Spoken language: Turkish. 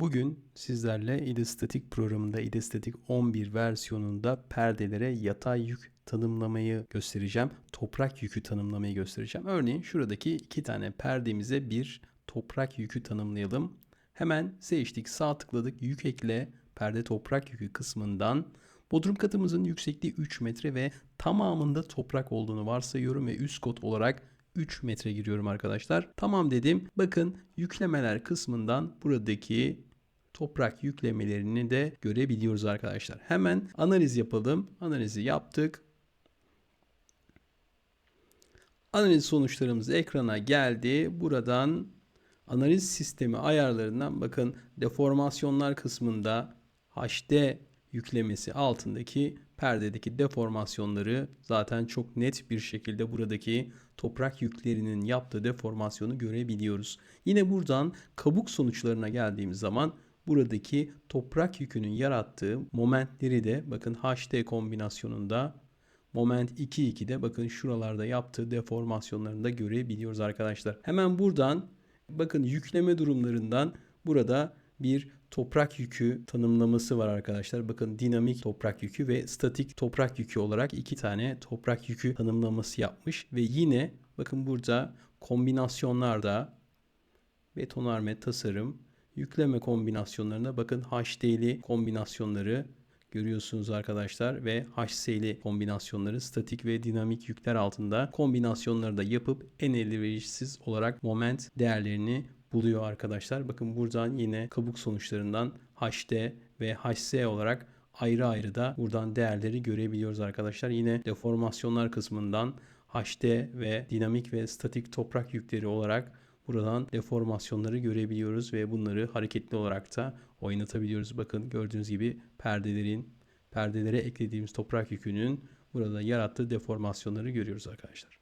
Bugün sizlerle İDESTATIK programında İDESTATIK 11 versiyonunda perdelere yatay yük tanımlamayı göstereceğim. Toprak yükü tanımlamayı göstereceğim. Örneğin şuradaki iki tane perdemize bir toprak yükü tanımlayalım. Hemen seçtik, sağ tıkladık, yük ekle, perde toprak yükü kısmından Bodrum katımızın yüksekliği 3 metre ve tamamında toprak olduğunu varsayıyorum ve üst kot olarak 3 metre giriyorum arkadaşlar. Tamam dedim. Bakın yüklemeler kısmından buradaki toprak yüklemelerini de görebiliyoruz arkadaşlar. Hemen analiz yapalım. Analizi yaptık. Analiz sonuçlarımız ekrana geldi. Buradan analiz sistemi ayarlarından bakın deformasyonlar kısmında HD yüklemesi altındaki perdedeki deformasyonları zaten çok net bir şekilde buradaki toprak yüklerinin yaptığı deformasyonu görebiliyoruz. Yine buradan kabuk sonuçlarına geldiğimiz zaman buradaki toprak yükünün yarattığı momentleri de bakın HD kombinasyonunda moment 2-2'de bakın şuralarda yaptığı deformasyonlarını da görebiliyoruz arkadaşlar. Hemen buradan bakın yükleme durumlarından burada bir toprak yükü tanımlaması var arkadaşlar. Bakın dinamik toprak yükü ve statik toprak yükü olarak iki tane toprak yükü tanımlaması yapmış ve yine bakın burada kombinasyonlarda betonarme tasarım yükleme kombinasyonlarına bakın HD'li kombinasyonları görüyorsunuz arkadaşlar ve HS'li kombinasyonları statik ve dinamik yükler altında kombinasyonları da yapıp en elverişsiz olarak moment değerlerini buluyor arkadaşlar. Bakın buradan yine kabuk sonuçlarından HD ve HS olarak ayrı ayrı da buradan değerleri görebiliyoruz arkadaşlar. Yine deformasyonlar kısmından HD ve dinamik ve statik toprak yükleri olarak buradan deformasyonları görebiliyoruz ve bunları hareketli olarak da oynatabiliyoruz. Bakın gördüğünüz gibi perdelerin perdelere eklediğimiz toprak yükünün burada yarattığı deformasyonları görüyoruz arkadaşlar.